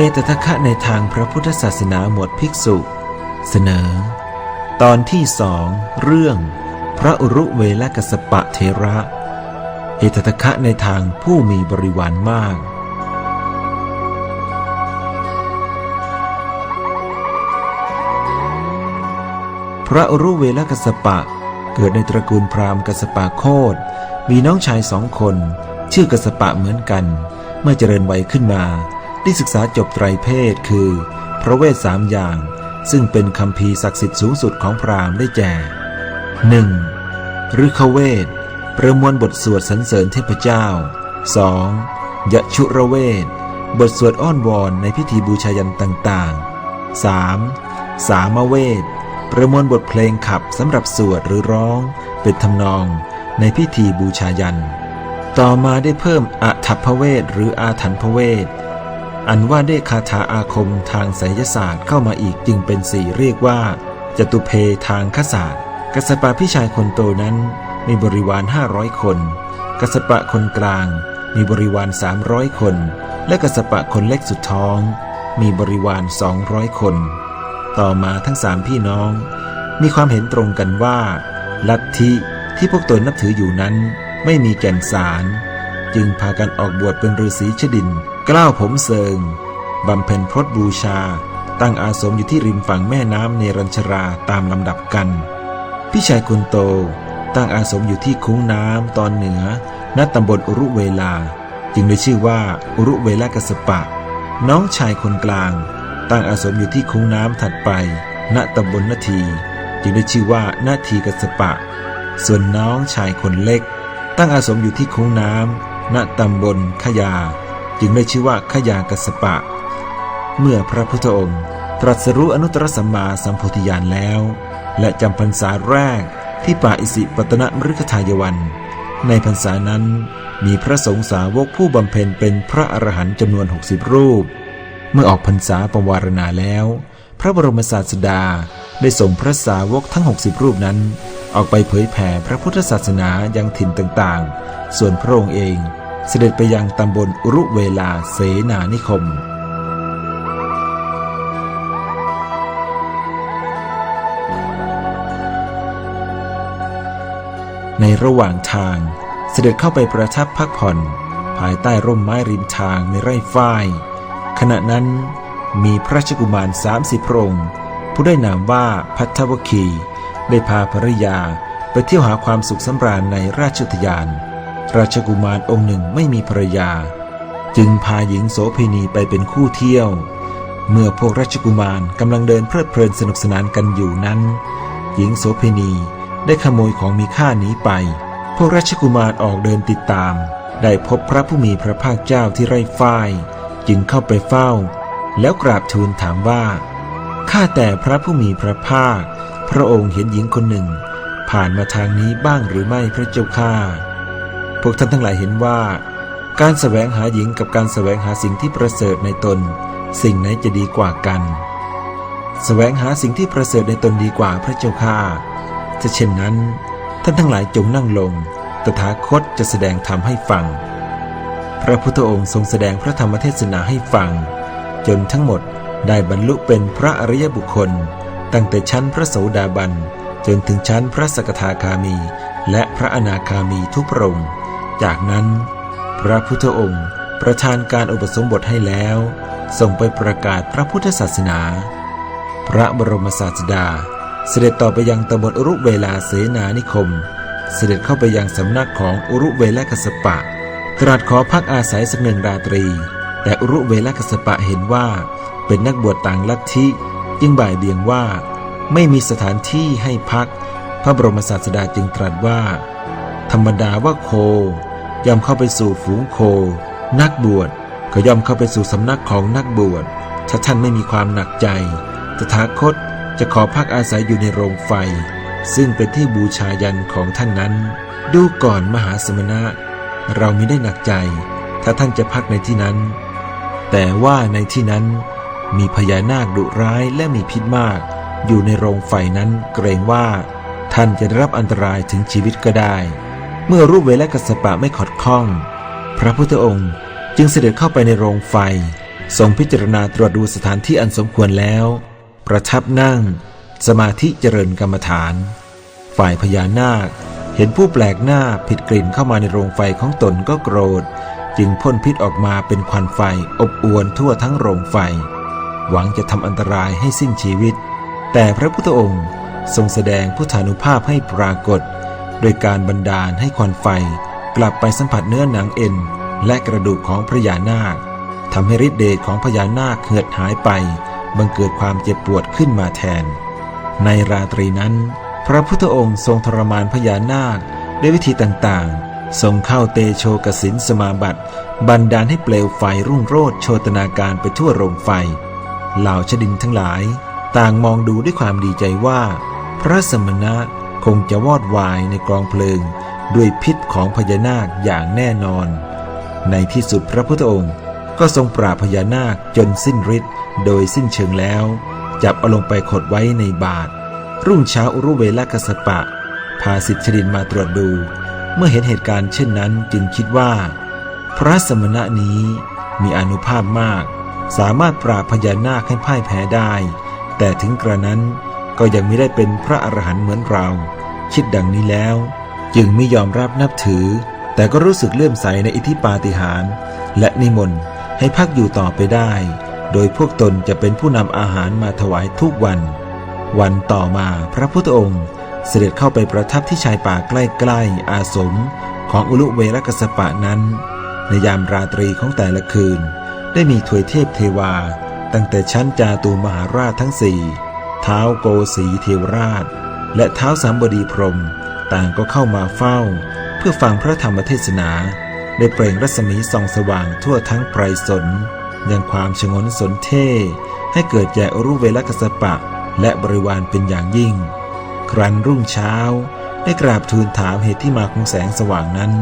เอตทะคะในทางพระพุทธศาสนาหมวดภิกษุ เสนอ ตอนที่สองเรื่อง พระอุรุเวลกัสปะเทระ เอตทะคะในทางผู้มีบริวารมากพระอุรุเวลกัสปะ เกิดในตระกูลพราหมณ์กัสปะโคดมีน้องชายสองคน ชื่อกัสปะเหมือนกัน เมื่อเจริญวัยขึ้นมา ได้ศึกษาจบไตรเพศคือ พระเวทสามอย่าง ซึ่งเป็นคำพีศักดิ์สิทธิ์สูงสุดของพราหมณ์ได้แก่ 1. ฤคเวท ประมวลบทสวดสรรเสริญเทพเจ้า 2. ยะชุระเวท บทสวดอ้อนวอนในพิธีบูชายันต่างๆ 3. สามเวท ประมวลบทเพลงขับสำหรับสวดหรือร้อง เป็นทำนองในพิธีบูชายัน ต่อมาได้เพิ่มอัถัพเวทหรืออาถรรพเวท อันว่าได้คาถาอาคมทางไสยศาสตร์เข้ามาอีกจึงเป็นสี่เรียกว่าจตุเพทางคศาสตร์กสปะพี่ชายคนโตนั้นมีบริวารห้าร้อยคนกสปะคนกลาง มีบริวารสามร้อยคน และกสปะคนเล็กสุดท้อง มีบริวารสองร้อยคน ต่อมาทั้งสามพี่น้อง มีความเห็นตรงกันว่า ลัทธิที่พวกตนนับถืออยู่นั้นไม่มีแก่นสาร จึงพากันออกบวชเป็นฤาษีชดิน กล้าวผมเซิงบำเพ็ญพรตบูชา ตั้งอาสมอยู่ที่ริมฝั่งแม่น้ำเนรัญชราตามลำดับกัน พี่ชายคนโต ตั้งอาสมอยู่ที่คุ้งน้ำตอนเหนือณตำบลอุรุเวลา จึงได้ชื่อว่าอุรุเวลากสปะ น้องชายคนกลาง ตั้งอาสมอยู่ที่คุ้งน้ำถัดไป ณตำบลนาที จึงได้ชื่อว่านาทีกสปะ ส่วนน้องชายคนเล็ก ตั้งอาสมอยู่ที่คุ้งน้ำณตำบลขยา จึงได้ชื่อว่าขยากสปะ เมื่อพระพุทธองค์ตรัสรู้อนุตตรสัมมาสัมโพธิญาณแล้ว และจำพรรษาแรกที่ป่าอิสิปตนมฤคทายวัน ในพรรษานั้นมีพระสงฆ์สาวกผู้บำเพ็ญเป็นพระอรหันต์จำนวน 60 รูป เมื่อออกพรรษาปวารณาแล้ว พระบรมศาสดาได้ส่งพระสาวกทั้ง 60 รูปนั้น ออกไปเผยแผ่พระพุทธศาสนายังถิ่นต่างๆ ส่วนพระองค์เอง เสด็จไปยังตำบลรุเวลาเสนานิคม ในระหว่างทางเสด็จเข้าไปประทับพักผ่อน ภายใต้ร่มไม้ริมทางในไร่ฝ้าย ขณะนั้นมีพระราชกุมารสามสิบพระองค์ผู้ได้นามว่าพัทวคี ได้พาภริยาไปเที่ยวหาความสุขสำราญในราชอุทยาน ราชกุมารองค์หนึ่งไม่มีภรรยา จึงพาหญิงโสเภณีไปเป็นคู่เที่ยว เมื่อพวกราชกุมารกำลังเดินเพลิดเพลินสนุกสนานกันอยู่นั้น หญิงโสเภณีได้ขโมยของมีค่านี้ไป พวกราชกุมารออกเดินติดตาม ได้พบพระผู้มีพระภาคเจ้าที่ไร่ฝ้าย จึงเข้าไปเฝ้า แล้วกราบทูลถามว่า ข้าแต่พระผู้มีพระภาค พระองค์เห็นหญิงคนหนึ่ง ผ่านมาทางนี้บ้างหรือไม่พระเจ้าข้า พวกท่านทั้งหลายเห็นว่า การแสวงหาหญิงกับการแสวงหาสิ่งที่ประเสริฐในตน สิ่งไหนจะดีกว่ากันแสวงหาสิ่งที่ประเสริฐในตนดีกว่าพระเจ้าข้าถ้าเช่นนั้น ท่านทั้งหลายจงนั่งลง ตถาคตจะแสดงธรรมให้ฟัง พระพุทธองค์ทรงแสดงพระธรรมเทศนาให้ฟัง จนทั้งหมดได้บรรลุเป็นพระอริยบุคคล ตั้งแต่ชั้นพระโสดาบันจนถึงชั้นพระสกทาคามี และพระอนาคามีทุกพระองค์ จากนั้น พระพุทธองค์ประทานการอุปสมบทให้แล้วส่งไปประกาศพระพุทธศาสนา พระบรมศาสดา เสด็จต่อไปยังตำบลอุรุเวลาเสนานิคม เสด็จเข้าไปยังสำนักของอุรุเวลาคสปะ ตรัสขอพักอาศัยสักหนึ่งราตรี แต่อุรุเวลาคสปะเห็นว่า เป็นนักบวชต่างลัทธิจึงบ่ายเบียงว่า ไม่มีสถานที่ให้พัก พระบรมศาสดาจึงตรัสว่า ธรรมดาว่าโค ย่อมเข้าไปสู่ฝูงโค นักบวชก็ย่อมเข้าไปสู่สำนักของนักบวชถ้าท่านไม่มีความหนักใจตถาคตจะขอพักอาศัยอยู่ในโรงไฟ ซึ่งเป็นที่บูชายันของท่านนั้น ดูก่อนมหาสมณะ เรามิได้หนักใจ ถ้าท่านจะพักในที่นั้น แต่ว่าในที่นั้นมีพญานาคดุร้ายและมีพิษมาก อยู่ในโรงไฟนั้นเกรงว่า ท่านจะได้รับอันตรายถึงชีวิตก็ได้ เมื่อรูปเวและกัสปะไม่ขอดข้อง พระพุทธองค์จึงเสด็จเข้าไปในโรงไฟ ทรงพิจารณาตรวจดูสถานที่อันสมควรแล้ว ประทับนั่ง สมาธิเจริญกรรมฐาน ฝ่ายพญานาค เห็นผู้แปลกหน้าผิดกลิ่นเข้ามาในโรงไฟของตนก็โกรธ จึงพ่นพิษออกมาเป็นควันไฟอบอวนทั่วทั้งโรงไฟ หวังจะทำอันตรายให้สิ้นชีวิต แต่พระพุทธองค์ทรงแสดงพุทธานุภาพให้ปรากฏ โดยการบันดาลให้ควันไฟกลับไปสัมผัสเนื้อหนังเอ็น และกระดูกของพระยานาคทำให้ฤทธิเดชของพญานาคเหือดหายไป บังเกิดความเจ็บปวดขึ้นมาแทน ในราตรีนั้น พระพุทธองค์ทรงทรมานพญานาคด้วยวิธีต่างๆ ทรงเข้าเตโชกสินสมาบัติบันดาลให้เปลวไฟรุ่งโรจน์โชตนาการไปทั่วโรงไฟ เหล่าชดินทั้งหลาย ต่างมองดูด้วยความดีใจว่า พระสมณะ งจะวอดวายในกองเพลิง ด้วยพิษของพญานาคอย่างแน่นอน ในที่สุดพระพุทธองค์ก็ทรงปราบพญานาคจนสิ้นฤทธิ์โดยสิ้นเชิงแล้ว จับเอาลงไปขดไว้ในบาท รุ่งเช้าอุรุเวลกสปะ พาสิทธิชดินมาตรวจดู เมื่อเห็นเหตุการณ์เช่นนั้นจึงคิดว่า พระสมณะนี้มีอนุภาพมาก สามารถปราบพญานาคให้พ่ายแพ้ได้ แต่ถึงกระนั้นก็ยังไม่ได้เป็นพระอรหันต์เหมือนเรา คิดดังนี้แล้ว จึงไม่ยอมรับนับถือ แต่ก็รู้สึกเลื่อมใสในอิทธิปาฏิหาริย์และนิมนต์ให้พักอยู่ต่อไปได้ โดยพวกตนจะเป็นผู้นำอาหารมาถวายทุกวัน วันต่อมาพระพุทธองค์เสด็จเข้าไปประทับที่ชายป่าใกล้ๆ อาสมของอุลุเวรกสปะนั้น ในยามราตรีของแต่ละคืน ได้มีถวยเทพเทวา ตั้งแต่ชั้นจาตูมหาราชทั้งสี่เท้าโกสีเทวราช และเท้าสามบดีพรมต่างก็เข้ามาเฝ้า เพื่อฟังพระธรรมเทศนาได้เปล่งรัศมีส่องสว่างทั่วทั้งไพรสนยังความชงนสนเท่ให้เกิดแก่อรุเวลกสปะ และบริวารเป็นอย่างยิ่ง ครั้นรุ่งเช้าได้กราบทูลถามเหตุที่มาของแสงสว่างนั้น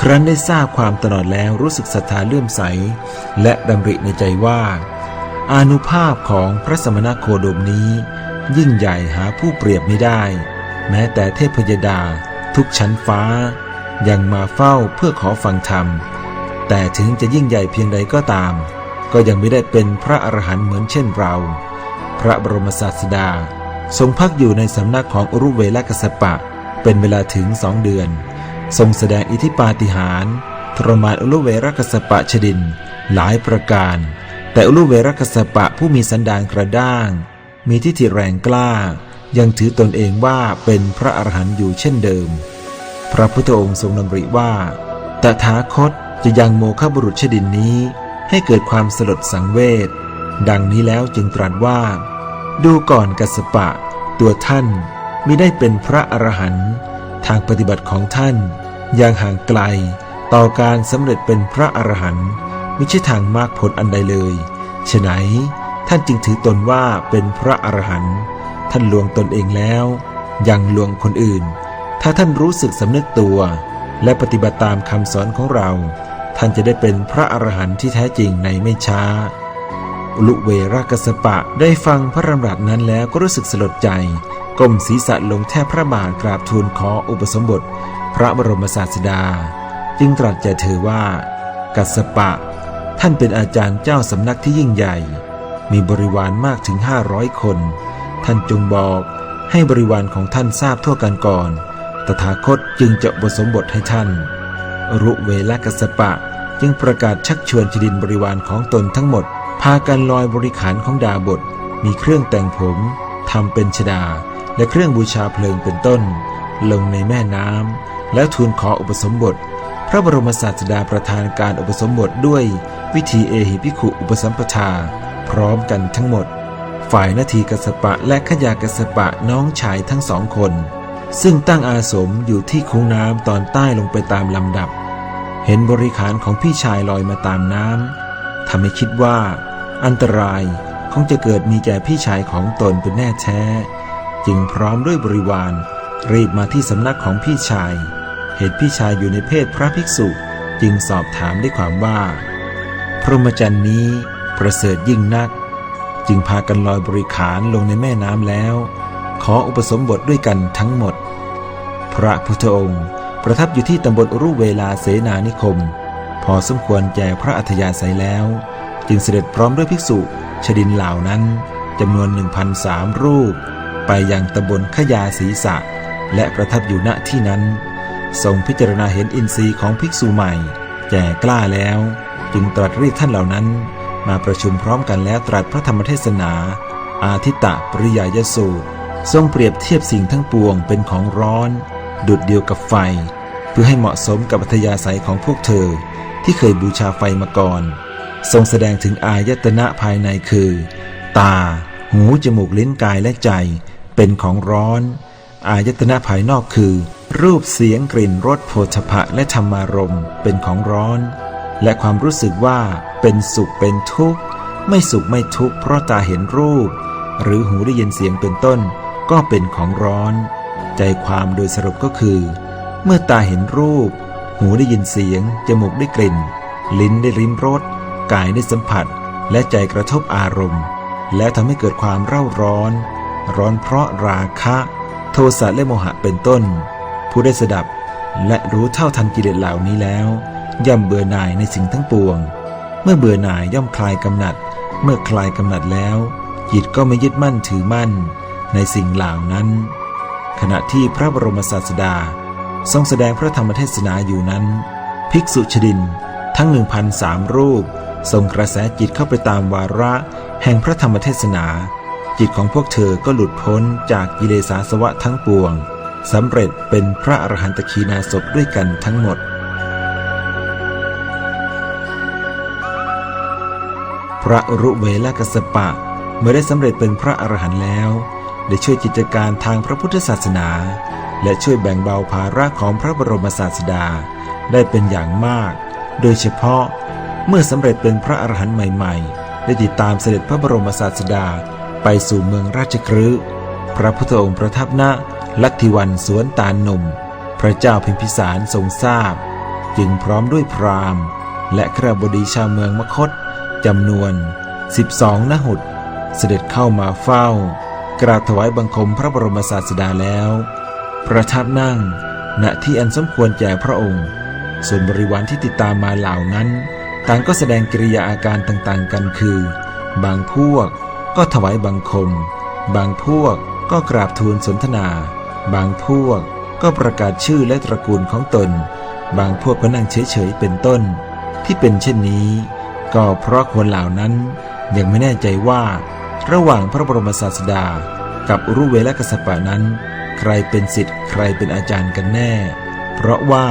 ครั้นได้ทราบความตลอดแล้วรู้สึกศรัทธาเลื่อมใส และดำริในใจว่า อานุภาพของพระสมณโคดมนี้ ยิ่งใหญ่หาผู้เปรียบไม่ได้ แม้แต่เทพยดา ทุกชั้นฟ้า ยังมาเฝ้าเพื่อขอฟังธรรม แต่ถึงจะยิ่งใหญ่เพียงใดก็ตาม ก็ยังไม่ได้เป็นพระอรหันต์เหมือนเช่นเรา พระบรมศาสดา ทรงพักอยู่ในสำนักของอรุเวลกสปะ เป็นเวลาถึงสองเดือน ทรงแสดงอิทธิปาฏิหาริย์ทรมานอรุเวรกสปะชดิน หลายประการ แต่อรุเวรกสปะผู้มีสันดานกระด้าง มีทิฏฐิแรงกล้า ยังถือตนเองว่าเป็นพระอรหันต์อยู่เช่นเดิม พระพุทธองค์ทรงดำริว่า ตถาคตจะยังโมฆะบุรุษชดินนี้ ให้เกิดความสลดสังเวช ดังนี้แล้วจึงตรัสว่า ดูก่อนกัสปะ ตัวท่านมิได้เป็นพระอรหันต์ทางปฏิบัติของท่าน ยังห่างไกล ต่อการสำเร็จเป็นพระอรหันต์ไม่ใช่ทางมากผลอันใดเลยฉะไหน ท่านจึงถือตนว่าเป็นพระอรหันต์ท่านลวงตนเองแล้ว ยังลวงคนอื่น ถ้าท่านรู้สึกสำนึกตัว และปฏิบัติตามคำสอนของเรา ท่านจะได้เป็นพระอรหันต์ที่แท้จริงในไม่ช้าอุลุเวรากสปะได้ฟังพระรำรัสนั้นแล้วก็รู้สึกสลดใจก้มศีรษะลงแทบพระบาทกราบทูลขออุปสมบท พระบรมศาสดา จึงตรัสแก่เธอว่า กัสปะ ท่านเป็นอาจารย์เจ้าสำนักที่ยิ่งใหญ่ มีบริวารมากถึงห้าร้อยคน ท่านจงบอกให้บริวารของท่านทราบทั่วกันก่อน ตถาคตจึงจะอุสมบทให้ท่าน รุเวลกัสปะจึงประกาศชักชวนชดินบริวารของตนทั้งหมด พากันลอยบริขารของดาบท มีเครื่องแต่งผมทำเป็นชดา และเครื่องบูชาเพลิงเป็นต้น ลงในแม่น้ำแล้วทูลขออุปสมบท พระบรมศาสดาประทานการอุปสมบทด้วยวิธีเอหิพิขุอุปสัมปทา พร้อมกันทั้งหมด ฝ่ายนาทีกสปะและขยากสปะน้องชายทั้งสองคน ซึ่งตั้งอาสมอยู่ที่คุ้งน้ำตอนใต้ลงไปตามลำดับ เห็นบริขารของพี่ชายลอยมาตามน้ำทำให้คิดว่า อันตรายคงจะเกิดมีแก่พี่ชายของตนเป็นแน่แท้ จึงพร้อมด้วยบริวาร รีบมาที่สำนักของพี่ชาย เห็นพี่ชายอยู่ในเพศพระภิกษุ จึงสอบถามด้วยความว่า พรหมจรรย์นี้ ประเสริฐยิ่งนัก จึงพากันลอยบริขารลงในแม่น้ำแล้ว ขออุปสมบทด้วยกันทั้งหมด พระพุทธองค์ประทับอยู่ที่ตำบลรุเวลาเสนานิคม พอสมควรแก่พระอัธยาศัยแล้ว จึงเสด็จพร้อมด้วยภิกษุชดินเหล่านั้นจำนวน 1,003 รูป ไปยังตำบลขยาศีสะ และประทับอยู่ณที่นั้น ทรงพิจารณาเห็นอินทรีย์ของภิกษุใหม่ แก่กล้าแล้ว จึงตรัสเรียกท่านเหล่านั้น มาประชุมพร้อมกันแล้วตรัสพระธรรมเทศนา อาทิตตปริยายสูตร ทรงเปรียบเทียบสิ่งทั้งปวงเป็นของร้อน ดุดเดียวกับไฟ เพื่อให้เหมาะสมกับอัธยาศัยของพวกเธอ ที่เคยบูชาไฟมาก่อน ทรงแสดงถึงอายตนะภายในคือ ตา หู จมูก ลิ้น กาย และใจ เป็นของร้อน อายตนะภายนอกคือ รูป เสียง กลิ่น รส โผฏฐะและธรรมารม เป็นของร้อน และความรู้สึกว่าเป็นสุขเป็นทุกข์ ไม่สุขไม่ทุกข์เพราะตาเห็นรูป หรือหูได้ยินเสียงเป็นต้น ก็เป็นของร้อน ใจความโดยสรุปก็คือ เมื่อตาเห็นรูป หูได้ยินเสียง จมูกได้กลิ่น ลิ้นได้ริมรสกายได้สัมผัส และใจกระทบอารมณ์ แล้วทำให้เกิดความเร่าร้อน ร้อนเพราะราคะ โทสะและโมหะเป็นต้น ผู้ได้สดับและรู้เท่าทันกิเลสเหล่านี้แล้ว ย่อมเบื่อหน่ายในสิ่งทั้งปวง เมื่อเบื่อหน่ายย่อมคลายกำหนัด เมื่อคลายกำหนัดแล้ว จิตก็ไม่ยึดมั่นถือมั่น ในสิ่งเหล่านั้น ขณะที่พระบรมศาสดา ทรงแสดงพระธรรมเทศนาอยู่นั้น ภิกษุชดินทั้งหนึ่งพันสามรูปส่งกระแสจิตเข้าไปตามวาระแห่งพระธรรมเทศนา จิตของพวกเธอก็หลุดพ้นจากกิเลสาสวะทั้งปวงสำเร็จเป็นพระอรหันตขีนาศพด้วยกันทั้งหมด พระรุเวลกัสสปะ เมื่อได้สำเร็จเป็นพระอรหันต์แล้ว ได้ช่วยกิจการทางพระพุทธศาสนา และช่วยแบ่งเบาภาระของพระบรมศาสดาได้เป็นอย่างมาก โดยเฉพาะเมื่อสำเร็จเป็นพระอรหันต์ใหม่ๆ ได้ติดตามเสด็จพระบรมศาสดาไปสู่เมืองราชครืพระพุทธองค์ประทับณลัทธิวันสวนตาลนม พระเจ้าพิมพิสารทรงทราบ จึงพร้อมด้วยพราหมณ์ และขรบดีชาวเมืองมคต จำนวน12นหุดเสด็จเข้ามาเฝ้า กราบถวายบังคมพระบรมศาสดาแล้ว ประทับนั่งณที่อันสมควรแก่พระองค์ ส่วนบริวารที่ติดตามมาเหล่านั้น ต่างก็แสดงกิริยาอาการต่างๆกันคือ บางพวกก็ถวายบังคม บางพวกก็กราบทูลสนทนา บางพวกก็ประกาศชื่อและตระกูลของตน บางพวกก็นั่งเฉยๆเป็นต้น ที่เป็นเช่นนี้ ก็เพราะคนเหล่านั้นยังไม่แน่ใจว่าระหว่างพระบรมศาสดา กับอุรุเวลกัสปะนั้น ใครเป็นสิทธิ์ใครเป็นอาจารย์กันแน่ เพราะว่า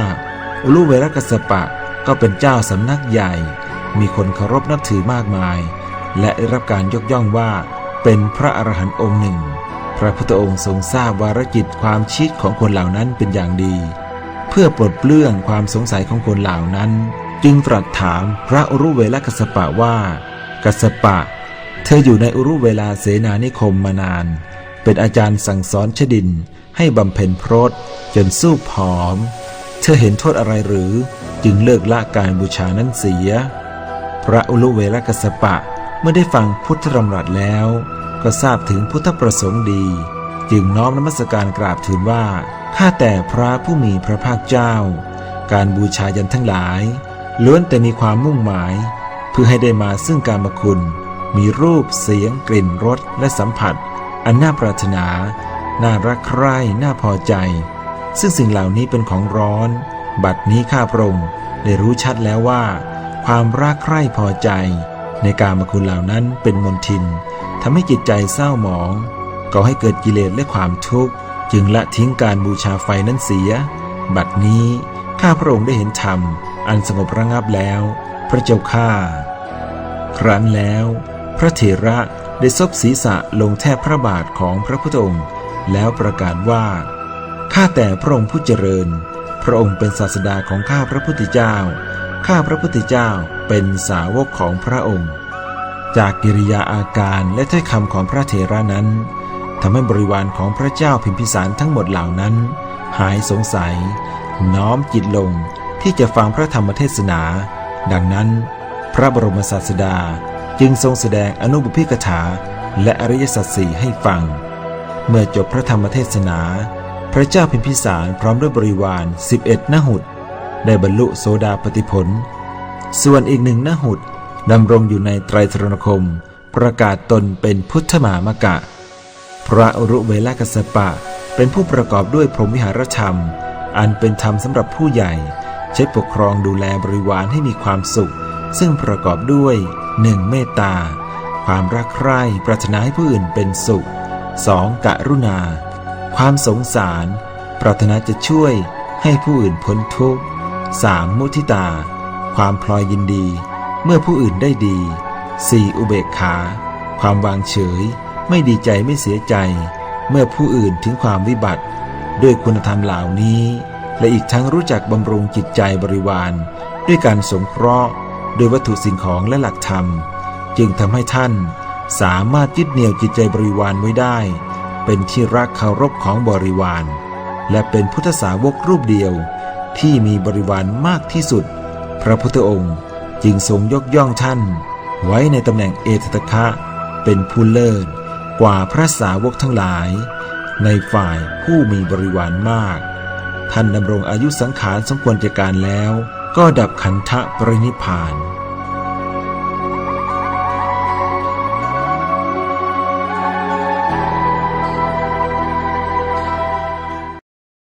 อุรุเวลกัสปะก็เป็นเจ้าสำนักใหญ่ มีคนเคารพนับถือมากมาย และได้รับการยกย่องว่าเป็นพระอรหันต์องค์หนึ่ง พระพุทธองค์ทรงทราบวารกิจความชิดของคนเหล่านั้นเป็นอย่างดี เพื่อปลดเปลื้องความสงสัยของคนเหล่านั้น จึงตรัสถามพระอุรุเวลกัสปะว่า กัสปะ เธออยู่ในอุรุเวลาเสนานิคมมานาน เป็นอาจารย์สั่งสอนชดินให้บำเพ็ญพรตจนสู้ผอม เธอเห็นโทษอะไรหรือ จึงเลิกละการบูชานั้นเสีย พระอุลุเวลกัสสปะเมื่อได้ฟังพุทธธรรมรัตแล้ว ก็ทราบถึงพุทธประสงค์ดี จึงน้อมนมัสการกราบทูลว่าข้าแต่พระผู้มีพระภาคเจ้า การบูชายันทั้งหลาย ล้วนแต่มีความมุ่งหมาย เพื่อให้ได้มาซึ่งการมคุณ มีรูปเสียงกลิ่นรสและสัมผัส อันน่าปรารถนา น่ารักใคร่น่าพอใจ ซึ่งสิ่งเหล่านี้เป็นของร้อน บัดนี้ข้าพระองค์ได้รู้ชัดแล้วว่า ความรักใคร่พอใจ ในการมคุณเหล่านั้นเป็นมนทินทำให้จิตใจเศร้าหมองก่อให้เกิดกิเลสและความทุกข์ จึงละทิ้งการบูชาไฟนั้นเสีย บัดนี้ข้าพระองค์ได้เห็นธรรม อันสงบระงับแล้ว พระเจ้าข้าครั้นแล้ว พระเถระได้ซบศีรษะลงแทบพระบาทของพระพุทธองค์ แล้วประกาศว่าข้าแต่พระองค์ผู้เจริญ พระองค์เป็นศาสดาของข้าพระพุทธเจ้า ข้าพระพุทธเจ้าเป็นสาวกของพระองค์ จากกิริยาอาการและถ้อยคำของพระเถระนั้นทำให้บริวารของพระเจ้าพิมพิสารทั้งหมดเหล่านั้น หายสงสัย น้อมจิตลง ที่จะฟังพระธรรมเทศนา ดังนั้น พระบรมศาสดาจึงทรงแสดงอนุบุพิกถาและอริยสัจสี่ให้ฟัง เมื่อจบพระธรรมเทศนา พระเจ้าพิมพิสารพร้อมด้วยบริวาร 11นหุดได้บรรลุโสดาปติผล ส่วนอีกหนึ่งนหุดดำรงอยู่ในไตรตรณคม ประกาศตนเป็นพุทธมามกะ พระอรุเวลกัสปะเป็นผู้ประกอบด้วยพรหมวิหารธรรม อันเป็นธรรมสำหรับผู้ใหญ่ ใช้ปกครองดูแลบริวารให้มีความสุข ซึ่งประกอบด้วย 1. เมตตา ความรักใคร่ปรารถนาให้ผู้อื่นเป็นสุข 2. กรุณา ความสงสาร ปรารถนาจะช่วยให้ผู้อื่นพ้นทุกข์ 3. มุทิตา ความพลอยยินดี เมื่อผู้อื่นได้ดี 4. อุเบกขา ความวางเฉย ไม่ดีใจไม่เสียใจ เมื่อผู้อื่นถึงความวิบัติ ด้วยคุณธรรมเหล่านี้ และอีกทั้งรู้จักบำรุงจิตใจบริวาร ด้วยการสงเคราะห์โดวยวัตถุสิ่งของและหลักธรรม จึงทำให้ท่านสามารถยึดเหนี่ยวจิตใจบริวารไว้ได้ เป็นที่รักเคารพของบริวาร และเป็นพุทธสาวกรูปเดียว ที่มีบริวารมากที่สุด พระพุทธองค์จึงทรงยกย่องท่าน ไว้ในตำแหน่งเอตตะคะ เป็นผู้เลิศกว่าพระสาวกทั้งหลาย ในฝ่ายผู้มีบริวารมาก ท่านดำรงอายุสังขารสมควรแก่การแล้ว ก็ดับขันธปรินิพาน